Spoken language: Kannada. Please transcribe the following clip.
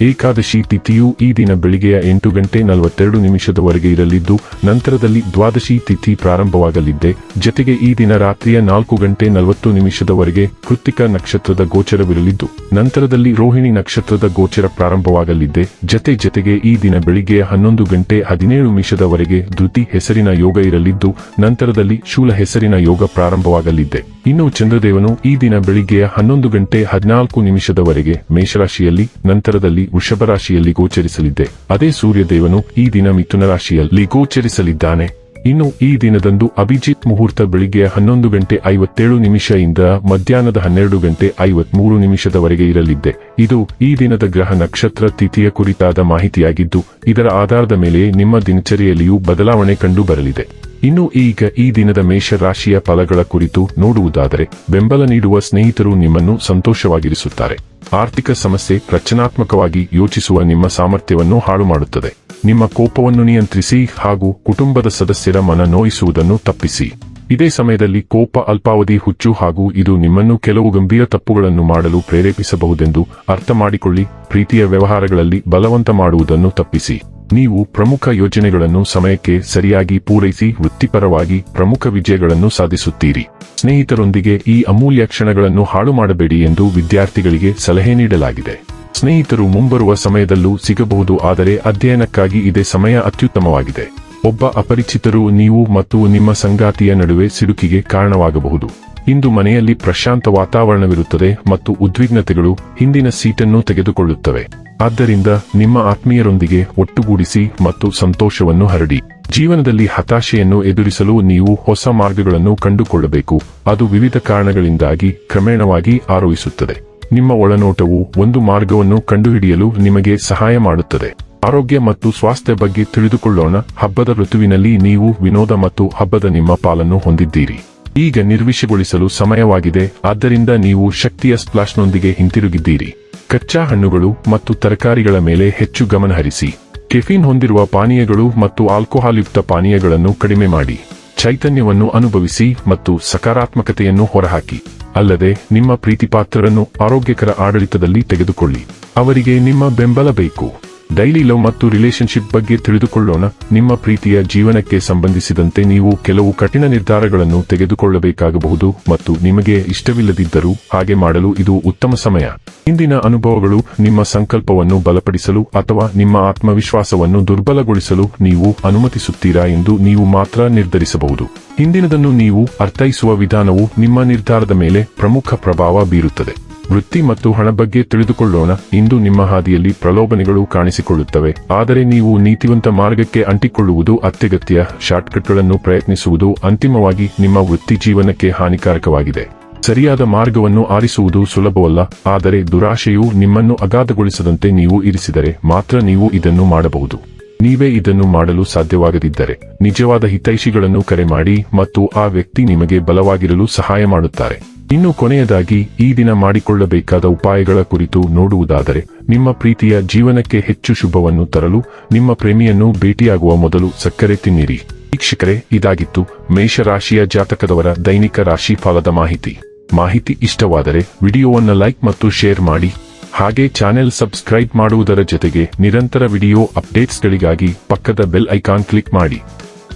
ಏಕಾದಶಿ ತಿಥಿಯು ಈ ದಿನ ಬೆಳಿಗ್ಗೆಯ ಎಂಟು ಗಂಟೆ ನಲವತ್ತೆರಡು ನಿಮಿಷದವರೆಗೆ ಇರಲಿದ್ದು, ನಂತರದಲ್ಲಿ ದ್ವಾದಶಿ ತಿಥಿ ಪ್ರಾರಂಭವಾಗಲಿದ್ದೆ. ಜತೆಗೆ ಈ ದಿನ ರಾತ್ರಿಯ ನಾಲ್ಕು ಗಂಟೆ ನಲವತ್ತು ನಿಮಿಷದವರೆಗೆ ಕೃತಿಕ ನಕ್ಷತ್ರದ ಗೋಚರವಿರಲಿದ್ದು, ನಂತರದಲ್ಲಿ ರೋಹಿಣಿ ನಕ್ಷತ್ರದ ಗೋಚರ ಪ್ರಾರಂಭವಾಗಲಿದ್ದೆ. ಜತೆ ಜತೆಗೆ ಈ ದಿನ ಬೆಳಿಗ್ಗೆ ಹನ್ನೊಂದು ಗಂಟೆ ಹದಿನೇಳು ನಿಮಿಷದವರೆಗೆ ಧೃತಿ ಹೆಸರಿನ ಯೋಗ ಇರಲಿದ್ದು, ನಂತರದಲ್ಲಿ ಶೂಲ ಹೆಸರಿನ ಯೋಗ ಪ್ರಾರಂಭವಾಗಲಿದ್ದೆ. ಇನ್ನು ಚಂದ್ರದೇವನು ಈ ದಿನ ಬೆಳಿಗ್ಗೆಯ ಹನ್ನೊಂದು ಗಂಟೆ ಹದಿನಾಲ್ಕು ನಿಮಿಷದವರೆಗೆ ಮೇಷರಾಶಿಯಲ್ಲಿ, ನಂತರದಲ್ಲಿ ವೃಷಭ ರಾಶಿಯಲ್ಲಿ ಗೋಚರಿಸಲಿದ್ದೆ. ಅದೇ ಸೂರ್ಯದೇವನು ಈ ದಿನ ಮಿಥುನ ರಾಶಿಯಲ್ಲಿ ಗೋಚರಿಸಲಿದ್ದಾನೆ. ಇನ್ನು ಈ ದಿನದಂದು ಅಭಿಜಿತ್ ಮುಹೂರ್ತ ಬೆಳಿಗ್ಗೆ ಹನ್ನೊಂದು ಗಂಟೆ ಐವತ್ತೇಳು ನಿಮಿಷದಿಂದ ಮಧ್ಯಾಹ್ನದ ಹನ್ನೆರಡು ಗಂಟೆ ಐವತ್ಮೂರು ನಿಮಿಷದವರೆಗೆ ಇರಲಿದ್ದೆ. ಇದು ಈ ದಿನದ ಗ್ರಹ ನಕ್ಷತ್ರ ತಿಥಿಯ ಕುರಿತಾದ ಮಾಹಿತಿಯಾಗಿದ್ದು, ಇದರ ಆಧಾರದ ಮೇಲೆ ನಿಮ್ಮ ದಿನಚರಿಯಲ್ಲಿಯೂ ಬದಲಾವಣೆ ಕಂಡು ಬರಲಿದೆ ಇನ್ನು ಈಗ ಈ ದಿನದ ಮೇಷ ರಾಶಿಯ ಫಲಗಳ ಕುರಿತು ನೋಡುವುದಾದರೆ, ಬೆಂಬಲ ನೀಡುವ ಸ್ನೇಹಿತರು ನಿಮ್ಮನ್ನು ಸಂತೋಷವಾಗಿರಿಸುತ್ತಾರೆ. ಆರ್ಥಿಕ ಸಮಸ್ಯೆ ರಚನಾತ್ಮಕವಾಗಿ ಯೋಚಿಸುವ ನಿಮ್ಮ ಸಾಮರ್ಥ್ಯವನ್ನು ಹಾಳು ಮಾಡುತ್ತದೆ ನಿಮ್ಮ ಕೋಪವನ್ನು ನಿಯಂತ್ರಿಸಿ ಹಾಗೂ ಕುಟುಂಬದ ಸದಸ್ಯರ ಮನ ನೋಯಿಸುವುದನ್ನು ತಪ್ಪಿಸಿ. ಇದೇ ಸಮಯದಲ್ಲಿ ಕೋಪ ಅಲ್ಪಾವಧಿ ಹುಚ್ಚು ಹಾಗೂ ಇದು ನಿಮ್ಮನ್ನು ಕೆಲವು ಗಂಭೀರ ತಪ್ಪುಗಳನ್ನು ಮಾಡಲು ಪ್ರೇರೇಪಿಸಬಹುದೆಂದು ಅರ್ಥ ಮಾಡಿಕೊಳ್ಳಿ ಪ್ರೀತಿಯ ವ್ಯವಹಾರಗಳಲ್ಲಿ ಬಲವಂತ ಮಾಡುವುದನ್ನು ತಪ್ಪಿಸಿ. ನೀವು ಪ್ರಮುಖ ಯೋಜನೆಗಳನ್ನು ಸಮಯಕ್ಕೆ ಸರಿಯಾಗಿ ಪೂರೈಸಿ ವೃತ್ತಿಪರವಾಗಿ ಪ್ರಮುಖ ವಿಜಯಗಳನ್ನು ಸಾಧಿಸುತ್ತೀರಿ. ಸ್ನೇಹಿತರೊಂದಿಗೆ ಈ ಅಮೂಲ್ಯ ಕ್ಷಣಗಳನ್ನು ಹಾಳು ಮಾಡಬೇಡಿ ಎಂದು ವಿದ್ಯಾರ್ಥಿಗಳಿಗೆ ಸಲಹೆ ನೀಡಲಾಗಿದೆ. ಸ್ನೇಹಿತರು ಮುಂಬರುವ ಸಮಯದಲ್ಲೂ ಸಿಗಬಹುದು, ಆದರೆ ಅಧ್ಯಯನಕ್ಕಾಗಿ ಇದೇ ಸಮಯ ಅತ್ಯುತ್ತಮವಾಗಿದೆ. ಒಬ್ಬ ಅಪರಿಚಿತರು ನೀವು ಮತ್ತು ನಿಮ್ಮ ಸಂಗಾತಿಯ ನಡುವೆ ಸಿಡುಕಿಗೆ ಕಾರಣವಾಗಬಹುದು. ಇಂದು ಮನೆಯಲ್ಲಿ ಪ್ರಶಾಂತ ವಾತಾವರಣವಿರುತ್ತದೆ ಮತ್ತು ಉದ್ವಿಗ್ನತೆಗಳು ಹಿಂದಿನ ಸೀಟನ್ನು ತೆಗೆದುಕೊಳ್ಳುತ್ತವೆ. ಆದ್ದರಿಂದ ನಿಮ್ಮ ಆತ್ಮೀಯರೊಂದಿಗೆ ಒಟ್ಟುಗೂಡಿಸಿ ಮತ್ತು ಸಂತೋಷವನ್ನು ಹರಡಿ. ಜೀವನದಲ್ಲಿ ಹತಾಶೆಯನ್ನು ಎದುರಿಸಲು ನೀವು ಹೊಸ ಮಾರ್ಗಗಳನ್ನು ಕಂಡುಕೊಳ್ಳಬೇಕು. ಅದು ವಿವಿಧ ಕಾರಣಗಳಿಂದಾಗಿ ಕ್ರಮೇಣವಾಗಿ ಆರೋಹಿಸುತ್ತದೆ. ನಿಮ್ಮ ಒಳನೋಟವು ಒಂದು ಮಾರ್ಗವನ್ನು ಕಂಡುಹಿಡಿಯಲು ನಿಮಗೆ ಸಹಾಯ ಮಾಡುತ್ತದೆ. ಆರೋಗ್ಯ ಮತ್ತು ಸ್ವಾಸ್ಥ್ಯ ಬಗ್ಗೆ ತಿಳಿದುಕೊಳ್ಳೋಣ. ಹಬ್ಬದ ಋತುವಿನಲ್ಲಿ ನೀವು ವಿನೋದ ಮತ್ತು ಹಬ್ಬದ ನಿಮ್ಮ ಪಾಲನ್ನು ಹೊಂದಿದ್ದೀರಿ. ಈಗ ನಿರ್ವಿಷಗೊಳಿಸಲು ಸಮಯವಾಗಿದೆ. ಆದ್ದರಿಂದ ನೀವು ಶಕ್ತಿಯ ಸ್ಪ್ಲಾಶ್ನೊಂದಿಗೆ ಹಿಂತಿರುಗಿದ್ದೀರಿ. ಕಚ್ಚಾ ಹಣ್ಣುಗಳು ಮತ್ತು ತರಕಾರಿಗಳ ಮೇಲೆ ಹೆಚ್ಚು ಗಮನಹರಿಸಿ ಕೆಫೀನ್ ಹೊಂದಿರುವ ಪಾನೀಯಗಳು ಮತ್ತು ಆಲ್ಕೋಹಾಲ್ ಯುಕ್ತ ಪಾನೀಯಗಳನ್ನು ಕಡಿಮೆ ಮಾಡಿ. ಚೈತನ್ಯವನ್ನು ಅನುಭವಿಸಿ ಮತ್ತು ಸಕಾರಾತ್ಮಕತೆಯನ್ನು ಹೊರಹಾಕಿ. ಅಲ್ಲದೆ ನಿಮ್ಮ ಪ್ರೀತಿಪಾತ್ರರನ್ನು ಆರೋಗ್ಯಕರ ಆಡಳಿತದಲ್ಲಿ ತೆಗೆದುಕೊಳ್ಳಿ. ಅವರಿಗೆ ನಿಮ್ಮ ಬೆಂಬಲ ಬೇಕು. ಡೈಲಿ ಲವ್ ಮತ್ತು ರಿಲೇಶನ್ಶಿಪ್ ಬಗ್ಗೆ ತಿಳಿದುಕೊಳ್ಳೋಣ. ನಿಮ್ಮ ಪ್ರೀತಿಯ ಜೀವನಕ್ಕೆ ಸಂಬಂಧಿಸಿದಂತೆ ನೀವು ಕೆಲವು ಕಠಿಣ ನಿರ್ಧಾರಗಳನ್ನು ತೆಗೆದುಕೊಳ್ಳಬೇಕಾಗಬಹುದು ಮತ್ತು ನಿಮಗೆ ಇಷ್ಟವಿಲ್ಲದಿದ್ದರೂ ಹಾಗೆ ಮಾಡಲು ಇದು ಉತ್ತಮ ಸಮಯ. ಹಿಂದಿನ ಅನುಭವಗಳು ನಿಮ್ಮ ಸಂಕಲ್ಪವನ್ನು ಬಲಪಡಿಸಲು ಅಥವಾ ನಿಮ್ಮ ಆತ್ಮವಿಶ್ವಾಸವನ್ನು ದುರ್ಬಲಗೊಳಿಸಲು ನೀವು ಅನುಮತಿಸುತ್ತೀರಾ ಎಂದು ನೀವು ಮಾತ್ರ ನಿರ್ಧರಿಸಬಹುದು. ಹಿಂದಿನದನ್ನು ನೀವು ಅರ್ಥೈಸುವ ವಿಧಾನವು ನಿಮ್ಮ ನಿರ್ಧಾರದ ಮೇಲೆ ಪ್ರಮುಖ ಪ್ರಭಾವ ಬೀರುತ್ತದೆ. ವೃತ್ತಿ ಮತ್ತು ಹಣ ಬಗ್ಗೆ ತಿಳಿದುಕೊಳ್ಳೋಣ. ಇಂದು ನಿಮ್ಮ ಹಾದಿಯಲ್ಲಿ ಪ್ರಲೋಭನೆಗಳು ಕಾಣಿಸಿಕೊಳ್ಳುತ್ತವೆ. ಆದರೆ ನೀವು ನೀತಿವಂತ ಮಾರ್ಗಕ್ಕೆ ಅಂಟಿಕೊಳ್ಳುವುದು ಅತ್ಯಗತ್ಯ. ಶಾರ್ಟ್ಕಟ್ಗಳನ್ನು ಪ್ರಯತ್ನಿಸುವುದು ಅಂತಿಮವಾಗಿ ನಿಮ್ಮ ವೃತ್ತಿ ಜೀವನಕ್ಕೆ ಹಾನಿಕಾರಕವಾಗಿದೆ. ಸರಿಯಾದ ಮಾರ್ಗವನ್ನು ಆರಿಸುವುದು ಸುಲಭವಲ್ಲ. ಆದರೆ ದುರಾಶೆಯು ನಿಮ್ಮನ್ನು ಅಗಾಧಗೊಳಿಸದಂತೆ ನೀವು ಇರಿಸಿದರೆ ಮಾತ್ರ ನೀವು ಇದನ್ನು ಮಾಡಬಹುದು. ನೀವೇ ಇದನ್ನು ಮಾಡಲು ಸಾಧ್ಯವಾಗದಿದ್ದರೆ ನಿಜವಾದ ಹಿತೈಷಿಗಳನ್ನು ಕರೆ ಮಾಡಿ ಮತ್ತು ಆ ವ್ಯಕ್ತಿ ನಿಮಗೆ ಬಲವಾಗಿರಲು ಸಹಾಯ ಮಾಡುತ್ತಾರೆ. ಇನ್ನು ಕೊನೆಯದಾಗಿ ಈ ದಿನ ಮಾಡಿಕೊಳ್ಳಬೇಕಾದ ಉಪಾಯಗಳ ಕುರಿತು ನೋಡುವುದಾದರೆ, ನಿಮ್ಮ ಪ್ರೀತಿಯ ಜೀವನಕ್ಕೆ ಹೆಚ್ಚು ಶುಭವನ್ನು ತರಲು ನಿಮ್ಮ ಪ್ರೇಮಿಯನ್ನು ಭೇಟಿಯಾಗುವ ಮೊದಲು ಸಕ್ಕರೆ ತಿನ್ನಿರಿ. ವೀಕ್ಷಕರೇ, ಇದಾಗಿತ್ತು ಮೇಷರಾಶಿಯ ಜಾತಕದವರ ದೈನಿಕ ರಾಶಿ ಫಲದ ಮಾಹಿತಿ. ಮಾಹಿತಿ ಇಷ್ಟವಾದರೆ ವಿಡಿಯೋವನ್ನು ಲೈಕ್ ಮತ್ತು ಶೇರ್ ಮಾಡಿ. ಹಾಗೆ ಚಾನೆಲ್ ಸಬ್ಸ್ಕ್ರೈಬ್ ಮಾಡುವುದರ ಜೊತೆಗೆ ನಿರಂತರ ವಿಡಿಯೋ ಅಪ್ಡೇಟ್ಸ್ಗಳಿಗಾಗಿ ಪಕ್ಕದ ಬೆಲ್ ಐಕಾನ್ ಕ್ಲಿಕ್ ಮಾಡಿ.